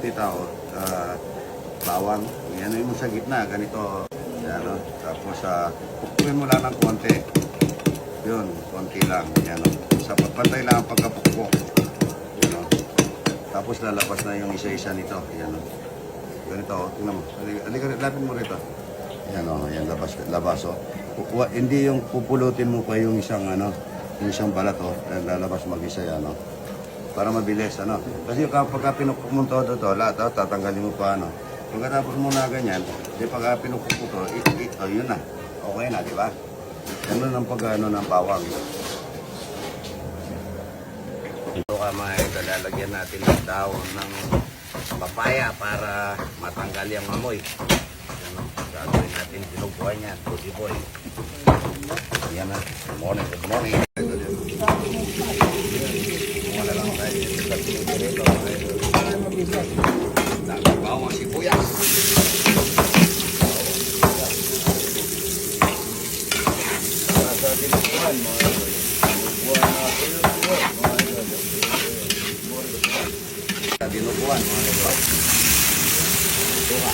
tita, oh, ah, bawang. Yan mo sa gitna, ganito. Yan, oh. Tapos, uh, pupukin mo lang ng konti. Yun, konti lang. Yan, oh. Sa pagpantay lang ang pagkapukpok. Yan, oh. Tapos lalabas na yung isa-isa nito. Yan, oh. Ganito, oh. Tingnan mo. Halika, lapin mo rito. Yan, oh. Yan, labas, labas, oh. Kukuha, hindi yung pupulutin mo pa yung isang, ano, yung isang balat, oh. Lalabas mag-isa yan, oh para mabilis ano. Kasi kapag pinupok mo todo to, lahat oh, tatanggalin mo pa ano. Pagkatapos mo na ganyan, di pag pinupok mo it, it, oh, yun na. Okay na, di ba? Ganun ang pag ano ng bawang. Ito ka mga ito, natin ng daon ng papaya para matanggal yung amoy. Ano, gagawin natin sinubuhan yan, tuti boy. Yan na. Good morning, good morning. Ito din. Wala lang tayo dito sa pinigirito. Dami bawang sibuyas. Para sa tinukuhan, mga idol. Tinukuhan na tinukuhan, mga idol. Sa tinukuhan, mga idol. Tuka.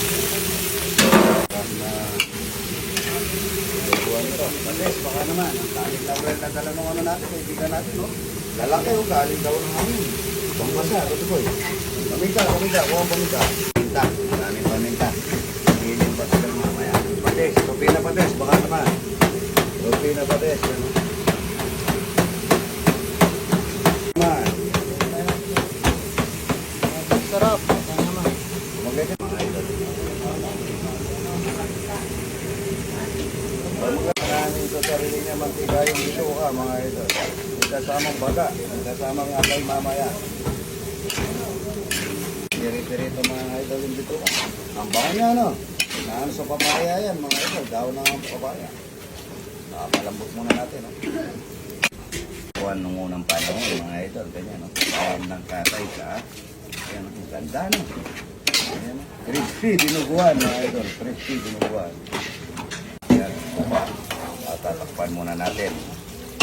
Na tinukuhan ito. Pates, baka naman. Ang galing laurel na dala ng ano natin, kaibigan natin, no? Lalaki yung galing daw ng amin. Pampasa, ito boy. Paminta, paminta, kuha ang paminta. Paminta, maraming paminta. Hilin pa sila mamaya. Pates, tupi na pates, baka naman. Tupi na pates, ano? Naman. Sarap. Ano Maraming sa sarili niya mantika yung ito ka mga. May kasamang baga, kasamang akay mamaya. Diri-dirito mga idol yung dito ka. Ang bango niya no? Naan sa papaya yan mga idol, daw ng papaya. Nakapalambot muna natin no? Kuhan nung unang panahon mga idol, ganyan no? Kuhan ng katay ka. Ayan, ang ganda no? Crispy dinuguan mga idol, crispy dinuguan. Tatakpan muna natin.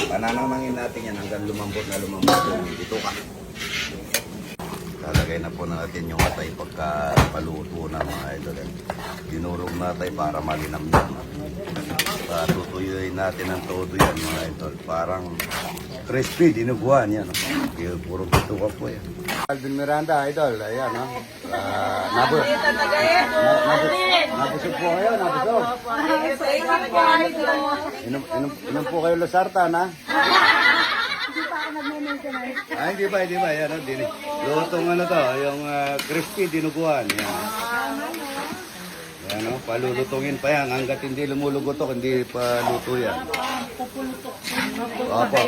Pananamangin natin yan hanggang lumambot na lumambot yung dito ka. Lalagay na po natin yung atay pagka paluto na mga idol. Dinurog natin para malinamnam. Uh, tutuyuin natin ang todo yan mga idol. Parang crispy, dinuguan yan. Oh. Kaya puro dito ka po yan. Alvin Miranda, idol. Ayan, ha? Uh, nabu na, nabu nabusog po kayo, nabusog. Inom, inom, inom po kayo Losartan, ha? Ay, hindi pa, hindi pa. Yan, oh, din. Lutong ano to, yung ah, crispy dinuguan. Yan. Yan, oh, palulutungin pa yan. Hanggat hindi lumulugotok, hindi pa luto yan. Opo.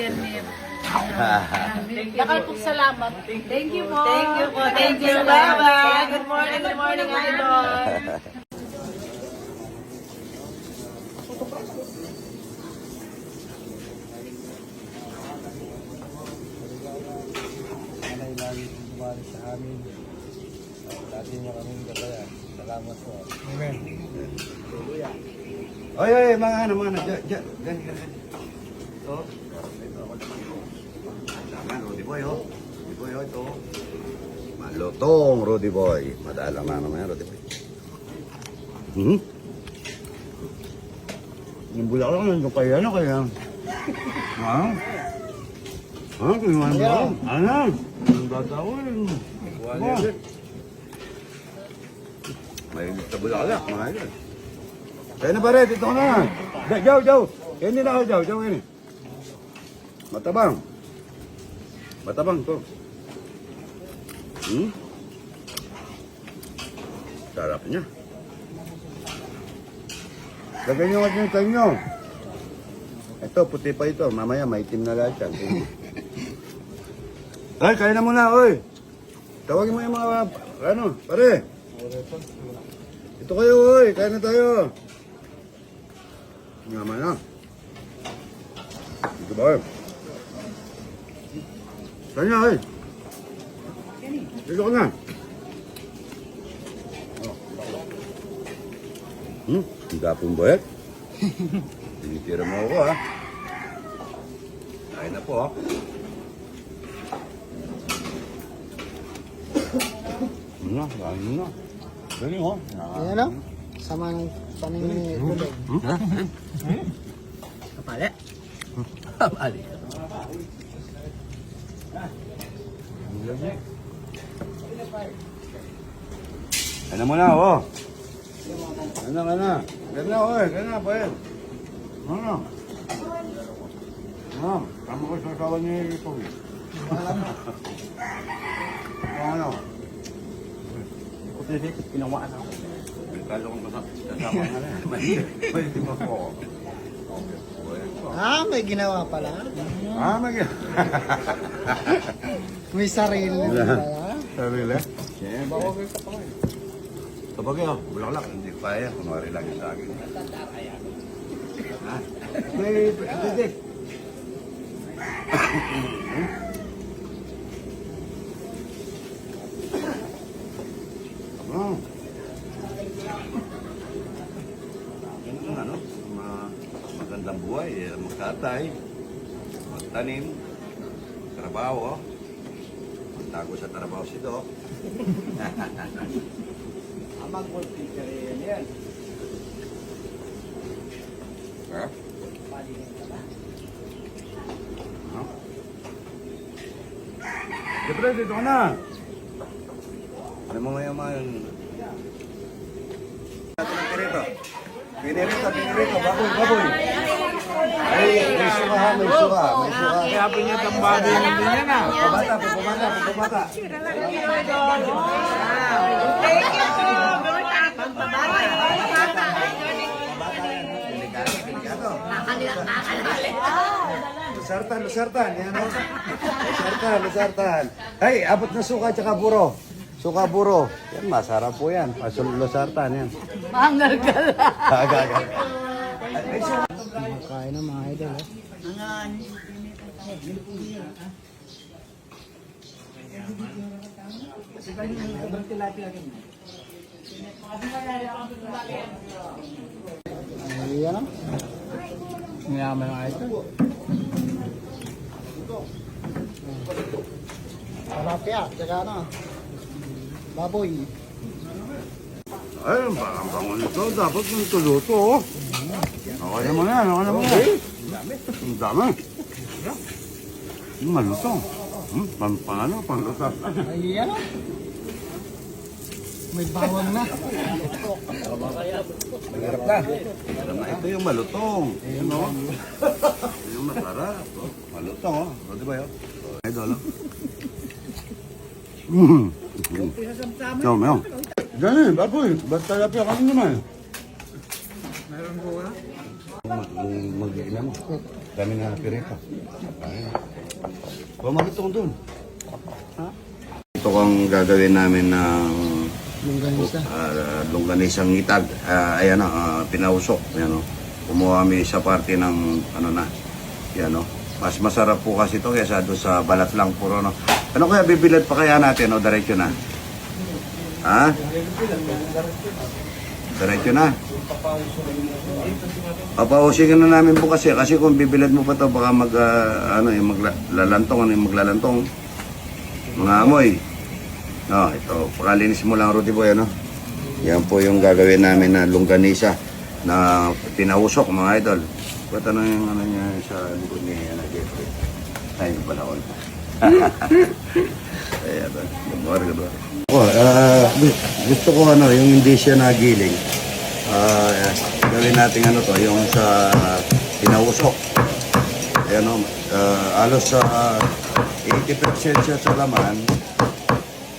Dakal po salamat. Thank you po. Thank you po. Thank you. Bye-bye. Good morning, good morning, idol. Lagi kumari sa amin. Dati niyo kaming gabayan. Salamat po. Amen. Oy, oy, mga ano, mga ano. Diyan, diyan. Diyan, diyan. Ito. Tama, Rudy Boy, oh. Rudy Boy, oh, ito. Malutong, Rudy Boy. Madalang na naman yan, Rudy Boy. Hmm? Yung bulak lang, yung kaya ano kaya? Ha? Ha? Kaya ano ba? Ano? Ang bata ko, eh. Ba? May bulaklak, mga idol. Kaya na pare, dito na. Ja- Jaw, jaw. Kaya hindi na ako, jaw, jaw ini. Matabang. Matabang to. Hmm? Sarap niya. Lagyan nyo at yung kain nyo. Ito, puti pa ito. Mamaya, maitim na lahat yan. Ay, kain na muna, oy. Tawagin mo yung mga, ano, pare. Ito kayo, oy. Kain na tayo. Naman na. Dito ba, oy? Saan niya, oy? Dito ka na. Hmm? Ang gapong bayat. Tinitira mo ako, ha? Kain na po, ha? Hmm? na, kain na. Galing oh. Ayan o. Sama ng paning ni Rubén. Kapali. Kapali. Ano mo na, oh. Ano ka na? Ganda na, oh. Ganda na, pa Ano? Ano? Tama ko sa kawan ni Pogi. Ano? Kasi pinawaan ako. Kalo kong kasama. Ka na. Pwede mo po. Ah, may ginawa pala. Ah, mag... May sarili pala. Sarili? Siyempre. Kapag yun, bulaklak, hindi kaya. Kunwari lang yung sa akin. Ha? May, hindi. Oh. Yan ang ano, ma- magandang buhay, magtatay, magtanim, trabaho, magtago sa trabaho si Doc. Amang gold teacher yan yan. Ha? Siyempre, dito ka na. Ano mo ngayon pirito. Pinirito, pinirito, baboy, baboy. Ay, may suka ha, may suka, may suka. Kaya pinatambado yung hindi niya na. Pabata, pabata, pabata. Lusartan, lusartan. Yan o. Lusartan, lusartan. Ay, abot na suka tsaka buro. Suka buro. Yan, masarap po yan. Pasul lusartan yan. Mangal ka lang. Suka. Kain na mga idol. Eh. Ayan o. Mayaman ang idol. Tilapia, tsaka ano. Baboy. Ayun, parang ang bango nito. Dapat yung tuluto, oh. Okay naman yan, okay naman yan. Ang dami. Yung malutong. Hmm, pan, pan ano, panluto. Ayan o. May bawang na. Mahirap na. Alam na, ito yung malutong. Yun, oh. Ito yung masarap. Oh. Malutong, oh. O, di ba yun? Idol, oh. Mm. Ikaw. Diyan eh, baboy. Ba't talapia ka naman? Meron po na. Mag-iina mo. Dami na pirita. Ay. Pumalutong dun. Ha? Ito kang gagawin namin ng Yung ganisa. uh, longganisang ngitag. Ah, ayan na, ah, pinausok. Ayan o. Kumuha kami sa parte ng ano na. Yan o. Mas masarap po kasi ito kaysa doon sa balat lang puro no. Ano kaya bibilad pa kaya natin o diretso na? Ha? Diretso na. Papausin na namin po kasi kasi kung bibilad mo pa to baka mag ah, ano yung maglalantong ano yung maglalantong mga amoy. No, ito, pakalinis mo lang Rudy Boy ano. Yan po yung gagawin namin na longganisa na pinausok mga idol. Ba't ano yung ano niya sa likod ni ano, Jeffrey? Ay, yung panahon. Ayan? Lumar ka ba? Ah, gu- gusto ko ano, yung hindi siya nagiling. Ah, gawin natin ano to, yung sa pinausok. Ayan o, ah, alos sa 80% siya sa laman,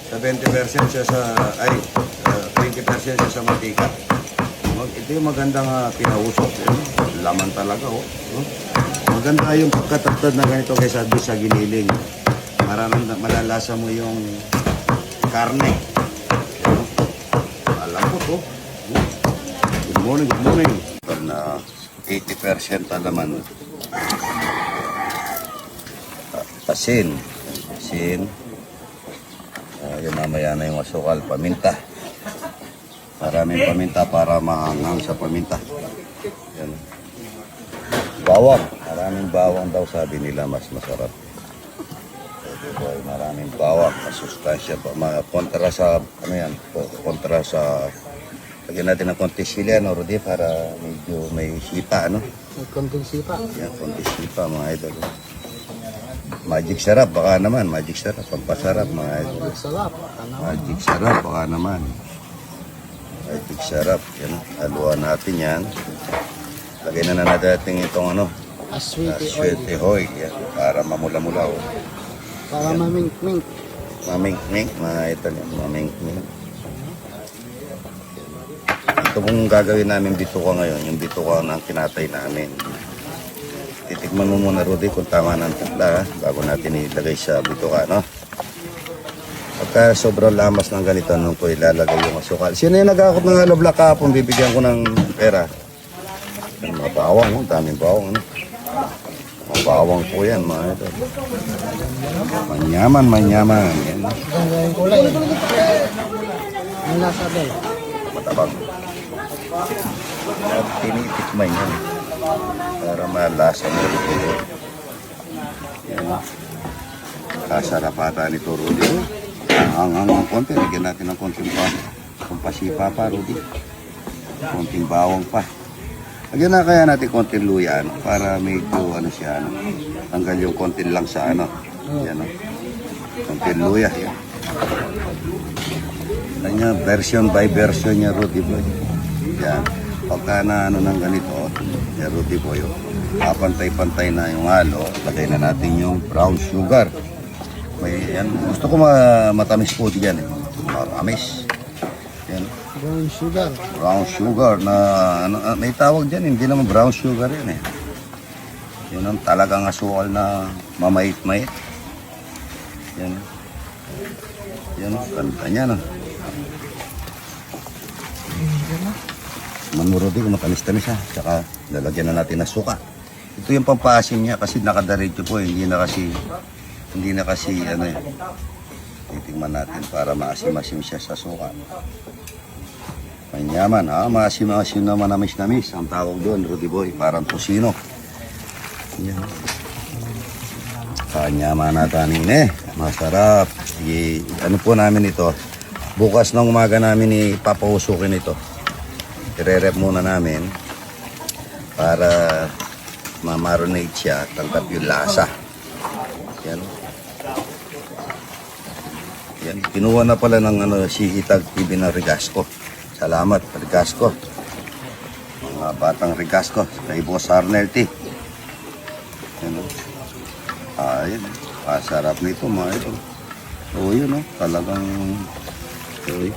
sa 20% siya sa, ay, ah, 20% siya sa mantika. Mag, ito yung magandang uh, pinausok. Yun. Laman talaga, oh. oh. Maganda yung pagkatagtad na ganito kaysa sa giniling. Maraming malalasa mo yung karne. Alam ko to. Good morning, good morning. Na 80% alaman. Ah, Asin. Asin. Uh, yun mamaya na yung asukal. Paminta. Maraming paminta para maanghang sa paminta. Yan. Bawang. Maraming bawang daw sabi nila mas masarap. So, Ay, maraming bawang, masustansya pa. Mga kontra sa, ano yan, po- kontra sa, lagyan natin ng konti sili, ano, Rudy, para medyo may sipa, ano? May konting sipa. Yan, konti sipa, mga idol. Magic sarap, baka naman, magic sarap, pampasarap, mga idol. Sarap. Ano? Magic sarap, baka naman. Magic sarap, yan, haluan natin yan. Lagyan na na natin itong, ano, Aswiti oil. Swerte hoy, yan, para mamula-mula, oh. Para mamink-mink. Mamink-mink, mga ito niya, mamink-mink. Ito pong gagawin namin bituka ngayon, yung bituka ng kinatay namin. Titikman mo muna, Rudy, kung tama ng timpla, ha, bago natin ilagay sa bituka, no? Pagka sobrang lamas ng ganito, nung ko ilalagay yung asukal. Sino yung nag-akot ng hollow block kahapon, bibigyan ko ng pera? Yung mga bawang, oh, daming bawang, ano? Mga bawang po yan, mga ito. Manyaman, manyaman. Yan. Ang lasa bel. matabang. At tinitikman yan. Para malasa mo rin ito. Yan. Kasarapata nito, Rudy. Ang ang ang konti. Lagyan natin ng konting pa. Kung pasipa pa, Rudy. Konting bawang pa. Lagyan na kaya natin konting luya, ano, para medyo, ano siya, ano, tanggal yung konting lang sa, ano, yan, ano, konting luya, yan. Kanya version by version niya Rudy Boy. Yan. Pagka na ano ng ganito, niya Rudy Boy, oh, papantay-pantay na yung halo, lagay na natin yung brown sugar. May, yan. Gusto ko ma matamis po diyan eh. Matamis. Yan. Brown sugar. Brown sugar na ano, ah, may tawag diyan, hindi naman brown sugar yan eh. Yan ang talagang asukal na mamait-mait. Yan. Yan, kanta niya no. Manurodi ko matamis-tamis ha. Tsaka lalagyan na natin ng suka. Ito yung pampasim niya kasi nakadaretso po. eh. Hindi na kasi, hindi na kasi ano eh. Titingnan natin para maasim-asim siya sa suka. Manyaman ha. Maasim-asim na manamis-namis. Ang tawag doon, Rudy Boy. Parang tosino. Yan. Kanyaman na tanin eh. Masarap. I, ano po namin ito. Bukas ng umaga namin ipapausukin ito i-rep muna namin para ma-marinate siya at tangkap yung lasa. Yan. Yan. Kinuha na pala ng ano, si Itag TV ng Rigasco. Salamat, Rigasco. Mga batang Rigasco. Kay Boss Arnel T. Yan. o. Ayun. Pasarap nito mga ito. Oo yun o. Talagang... Uy.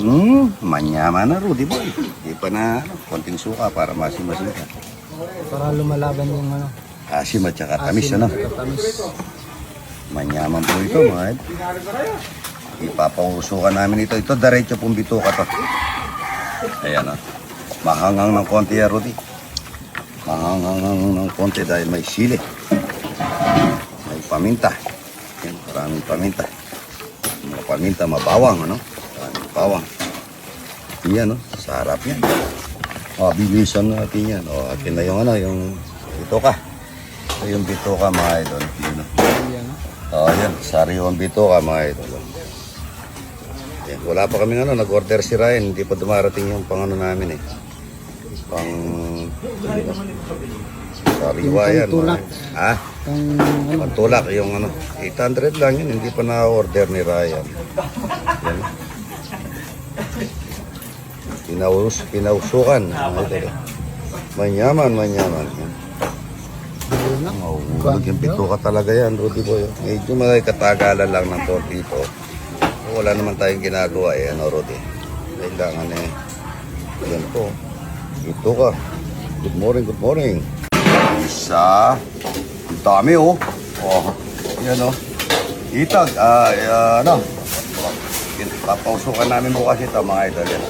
Hmm, manyaman na Rudy boy. Di pa na ano, konting suka para masim-masim ka. Para lumalaban yung ano. Asim at saka tamis, ano? Tamis. Manyaman po ito, mga. Ipapausukan namin ito. Ito, diretso pong bituka to. Ayan, ah. Mahangang ng konti yan, Rudy. Mahangang ng konti dahil may sili. May paminta. Yan, maraming paminta. Mga paminta, mabawang, ano? Maraming bawang. Yan, no? Sarap yan. O, bilisan natin yan. O, atin na yung ano, yung bituka. Ito yung bituka, mga idol. Yun, no? Yan. Oh, yan. Sariwang bituka, mga idol. Yan. Wala pa kami ano, nag-order si Ryan. Hindi pa dumarating yung pang ano namin eh. Pang... Sariwa yan. pantulak. Ha? Ang ano. Pantulak yung ano. 800 lang yun. Hindi pa na-order ni Ryan. Yan. Pinaus, pinausukan. Mga idol. Manyaman, manyaman. Yan. Yun na. Mahulog yung bituka talaga yan, Rudy Boy. Medyo may katagalan lang ng konti ito. Wala naman tayong ginagawa eh, ano, Rudy. Kailangan eh. Yan po. Bituka. Good morning, good morning. Isa. Ang dami oh. Oh. Yan oh. Itag. Ah, uh, ano. Papausukan namin bukas ito mga idol. Yan.